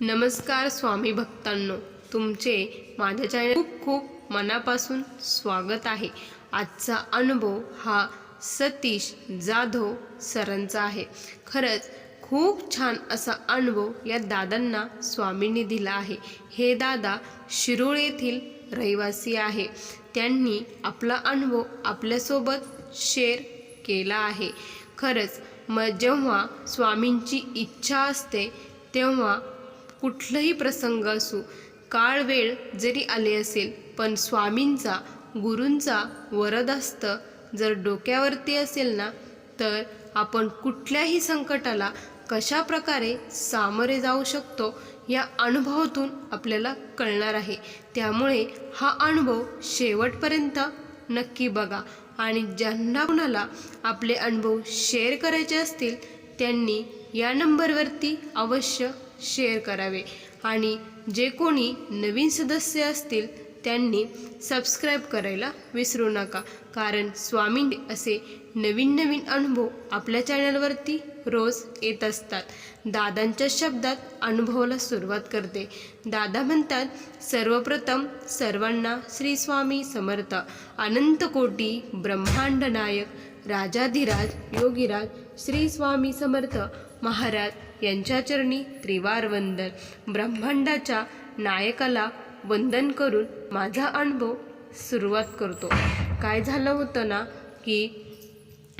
नमस्कार स्वामी भक्तांनो तुमचे माझ्या चॅनल खूप खूप मनापासून स्वागत आहे. आजचा अनुभव हा सतीश जाधव सरांचा आहे. खरंच खूप छान असा अनुभव या दादांना स्वामींनी दिला आहे. हे दादा शिरूळ येथील रहिवासी आहे. त्यांनी आपला अनुभव आपल्यासोबत शेअर केला आहे. खरंच म जेव्हा स्वामींची इच्छा असते तेव्हा कुठलंही प्रसंग असू काळ वेळ जरी आले असेल पण स्वामींचा गुरूंचा वरदस्त जर डोक्यावरती असेल ना तर आपण कुठल्याही संकटाला कशा प्रकारे सामोरे जाऊ शकतो या अनुभवातून आपल्याला कळणार आहे. त्यामुळे हा अनुभव शेवटपर्यंत नक्की बघा आणि ज्यांना कुणाला आपले अनुभव शेअर करायचे असतील त्यांनी या नंबरवरती अवश्य शेअर करावे. आणि जे कोणी नवीन सदस्य असतील त्यांनी सबस्क्राईब करायला विसरू नका. कारण स्वामी असे नवीन नवीन अनुभव आपल्या चॅनलवरती रोज येत असतात. दादांच्या शब्दात अनुभवाला सुरुवात करते. दादा म्हणतात सर्वप्रथम सर्वांना श्री स्वामी समर्थ. अनंतकोटी ब्रह्मांड नायक. राजाधिराज योगीराज श्री स्वामी समर्थ. महाराज यांच्या चरणी त्रिवार वंदन ब्रह्मांडाच्या नायकाला वंदन करून माझा अनुभव सुरुवात करतो. काय झालं होतं ना की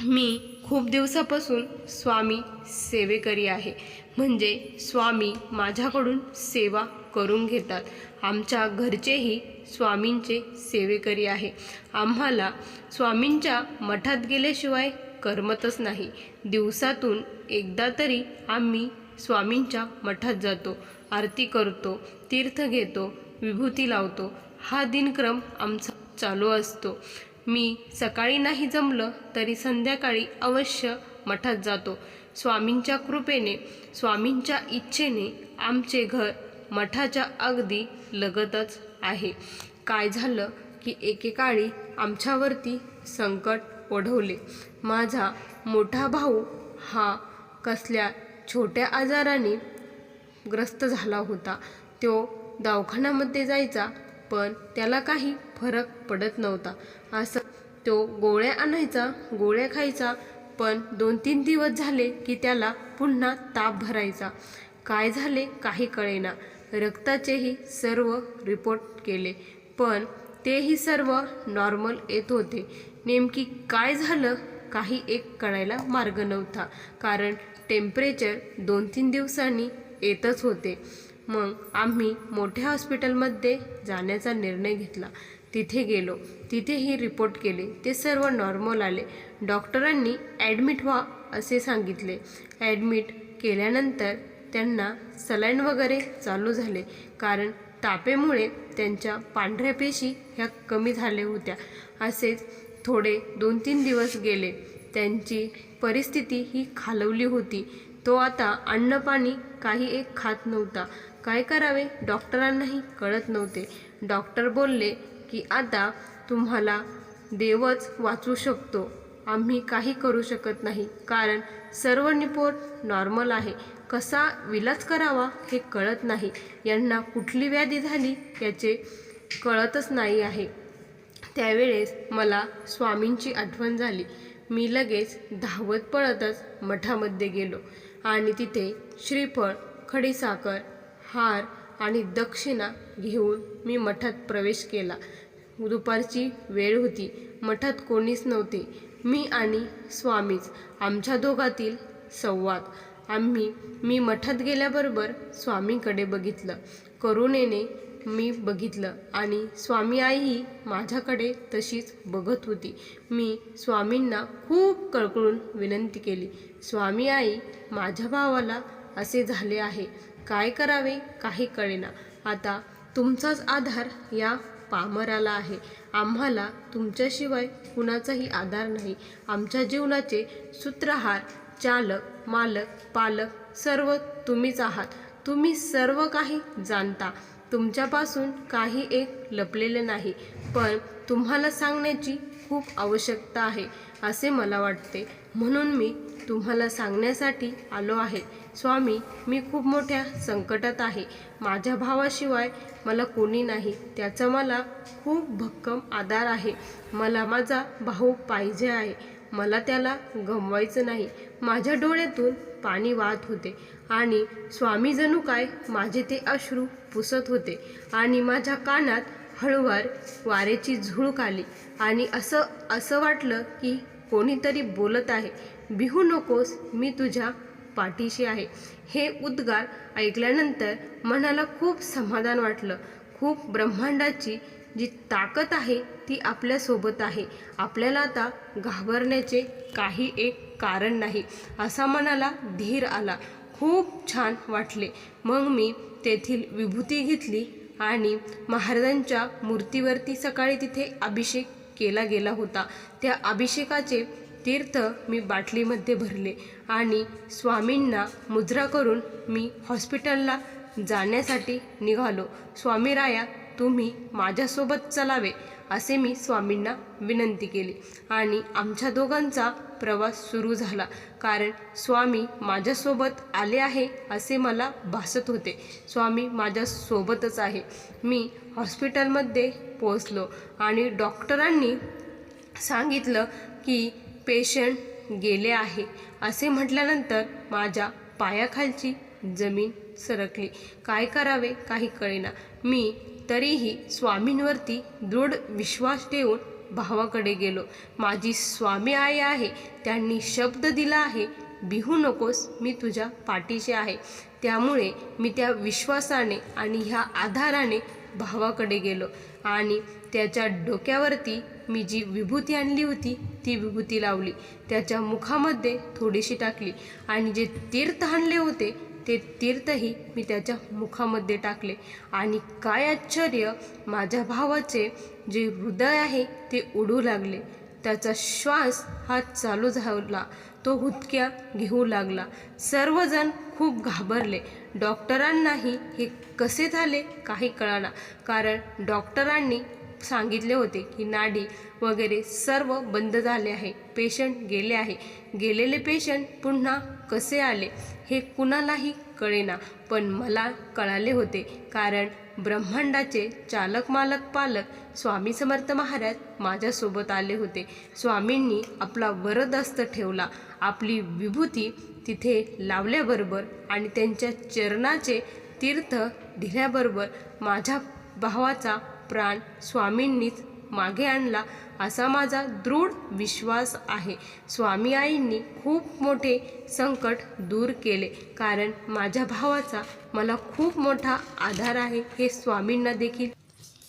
मी खूप दिवसापासून स्वामी सेवेकरी आहे. म्हणजे स्वामी माझ्याकडून सेवा करून घेतात. आमच्या घरचेही स्वामींचे सेवेकरी आहे. आम्हाला स्वामींच्या मठात गेल्याशिवाय करमतच नाही. दिवसातून एकदा तरी आम्ही स्वामींच्या मठात जातो आरती करतो तीर्थ घेतो विभूती लावतो. हा दिनक्रम आमचा चालू असतो. मी सकाळी नाही जमलं तरी संध्याकाळी अवश्य मठात जातो. स्वामींच्या कृपेने स्वामींच्या इच्छेने आमचे घर मठाच्या अगदी लगतच आहे. काय झालं की एकेकाळी आमच्यावरती संकट ओढवले. माझा मोठा भाऊ हा कसल्या छोट्या आजाराने ग्रस्त झाला होता. तो दवाखान्यामध्ये जायचा पण त्याला काही फरक पडत नव्हता. असं तो गोळ्या आणायचा गोळ्या खायचा पण दोन तीन दिवस झाले की त्याला पुन्हा ताप भरायचा. काय झाले काही कळेना. रक्ताचेही सर्व रिपोर्ट केले पण तेही सर्व नॉर्मल येत होते. नेमकी काय झालं? काही एक कळायला मार्ग नव्हता. कारण टेम्परेचर दोन तीन दिवसांनी येतच होते. मग आम्ही मोठ्या हॉस्पिटलमध्ये जाण्याचा निर्णय घेतला. तिथे गेलो. तिथेही रिपोर्ट केले. ते सर्व नॉर्मल आले. डॉक्टरांनी ॲडमिट व्हा असे सांगितले. ॲडमिट केल्यानंतर त्यांना सलाईन वगैरे चालू झाले. कारण तापेमुळे त्यांच्या पांढऱ्या पेशी ह्या कमी झाल्या होत्या. असेच थोडे दोन तीन दिवस गेले. त्यांची परिस्थिती ही खालवली होती. तो आता अन्नपाणी काही एक खात नव्हता. काय करावे? डॉक्टरांनाही कळत नव्हते. डॉक्टर बोलले की आता तुम्हाला देवच वाचू शकतो. आम्ही काही करू शकत नाही. कारण सर्व रिपोर्ट नॉर्मल आहे. कसा विलाज करावा हे कळत नाही. यांना कुठली व्याधी झाली याचे कळतच नाही आहे. त्यावेळेस मला स्वामींची आठवण झाली. मी लगेच धावत पळतच मठामध्ये गेलो आणि तिथे श्रीफळ खडीसाखर हार आणि दक्षिणा घेऊन मी मठात प्रवेश केला. दुपारची वेळ होती. मठात कोणीच नव्हते. मी आणि स्वामीच आमच्या दोघातील संवाद. आम्ही मी मठात गेल्याबरोबर स्वामींकडे बघितलं. करुणेने मी बघितलं आणि स्वामी आईही माझ्याकडे तशीच बघत होती. मी स्वामींना खूप कळकळून विनंती केली स्वामी आई माझ्या भावाला असे झाले आहे. काय करावे काही कळेना. आता तुमचाच आधार या पामराला आहे. आम्हाला तुमच्याशिवाय कुणाचाही आधार नाही. आमच्या जीवनाचे सूत्रहार चालक मालक पालक सर्व तुम्हीच आहात. तुम्ही सर्व काही जाणता. तुमच्यापासून काही एक लपलेले नाही पण तुम्हाला सांगण्याची खूप आवश्यकता आहे असे मला वाटते. म्हणून मी तुम्हाला सांगण्यासाठी आलो आहे. स्वामी मी खूप मोठ्या संकटात आहे. माझ्या भावाशिवाय मला कोणी नाही. त्याचा मला खूप भक्कम आधार आहे. मला माझा भाऊ पाहिजे आहे. मला त्याला गमवायचं नाही. माझ्या डोळ्यातून पाणी वाहत होते. आणि स्वामी जणू काय? माझे ते अश्रू पुसत होते. आणि माझ्या कानात हळूवार वाऱ्याची झुळूक आली. आणि असं असं वाटलं की कोणीतरी बोलत आहे. बिहू नकोस मी तुझ्या पाठीशी आहे. हे उद्गार ऐकल्यानंतर मनाला खूप समाधान वाटलं. खूप ब्रह्मांडाची जी ताकद आहे ती आपल्यासोबत आहे. आपल्याला आता घाबरण्याचे काही एक कारण नाही. असा मनाला धीर आला. खूप छान वाटले. मग मी तेथील विभूती घेतली आणि महाराजांच्या मूर्तीवरती सकाळी तिथे अभिषेक केला गेला होता. त्या अभिषेकाचे तीर्थ मी बाटलीमध्ये भरले आणि स्वामींना मुजरा करून मी हॉस्पिटलला जाण्यासाठी निघालो. स्वामीराया तुम्ही माझ्यासोबत चलावे. असे मी स्वामींना विनंती केली. आणि आमच्या दोघांचा प्रवास सुरू झाला. कारण स्वामी माझ्यासोबत आले आहे असे मला भासत होते. स्वामी माझ्यासोबतच आहे. मी हॉस्पिटलमध्ये पोचलो आणि डॉक्टरांनी सांगितलं की पेशंट गेले आहे. असे म्हटल्यानंतर माझ्या पायाखालची जमीन सरकली. काय करावे काही कळेना. मी तरीही स्वामींवरती दृढ विश्वास ठेवून भावाकडे गेलो. माझी स्वामी आई आहे त्यांनी शब्द दिला आहे बिहू नकोस मी तुझ्या पाठीशी आहे. त्यामुळे मी त्या विश्वासाने आणि ह्या आधाराने भावाकडे गेलो आणि त्याच्या डोक्यावरती मी जी विभूती आणली होती ती विभूती लावली. त्याच्या मुखामध्ये थोडीशी टाकली आणि जे तीर्थ आणले होते ते तीर्थही मी त्याच्या मुखामध्ये टाकले. आणि काय आश्चर्य माझ्या भावाचे जे हृदय आहे ते उडू लागले. त्याचा श्वास हा चालू झाला तो हुदक्या घेऊ लागला. सर्वजण खूप घाबरले. डॉक्टरांनाही हे कसे झाले काही कळाना. कारण डॉक्टरांनी सांगितले होते की नाडी वगैरे सर्व बंद झाले आहे. पेशंट गेले आहे. गेलेले पेशंट पुन्हा कसे आले हे कुणालाही कळेना पण मला कळाले होते. कारण ब्रह्मांडाचे चालक मालक पालक स्वामी समर्थ महाराज माझ्यासोबत आले होते. स्वामींनी आपला वरदस्त ठेवला. आपली विभूती तिथे लावल्याबरोबर आणि त्यांच्या चरणाचे तीर्थ दिल्याबरोबर माझ्या भावाचा प्राण स्वामींनीच मागे आणला असा माझा दृढ विश्वास आहे. स्वामी आईंनी खूप मोठे संकट दूर केले. कारण माझ्या भावाचा मला खूप मोठा आधार आहे हे स्वामींना देखील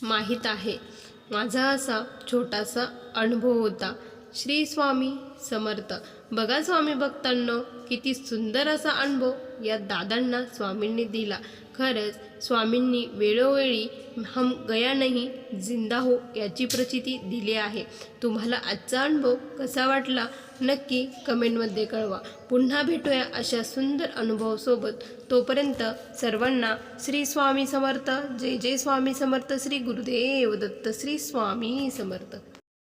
माहीत आहे. माझा असा छोटासा अनुभव होता. श्री स्वामी समर्थ. बघा स्वामी भक्तांनो किती सुंदर असा अनुभव या दादांना स्वामींनी दिला. खरंच स्वामींनी वेळोवेळी हम गया नाही जिंदा हो याची प्रचिती दिली आहे. तुम्हाला आजचा अनुभव कसा वाटला? नक्की कमेंटमध्ये कळवा. पुन्हा भेटूया अशा सुंदर अनुभवासोबत. तोपर्यंत सर्वांना श्री स्वामी समर्थ. जय जय स्वामी समर्थ. श्री गुरुदेव दत्त. श्री स्वामी समर्थ.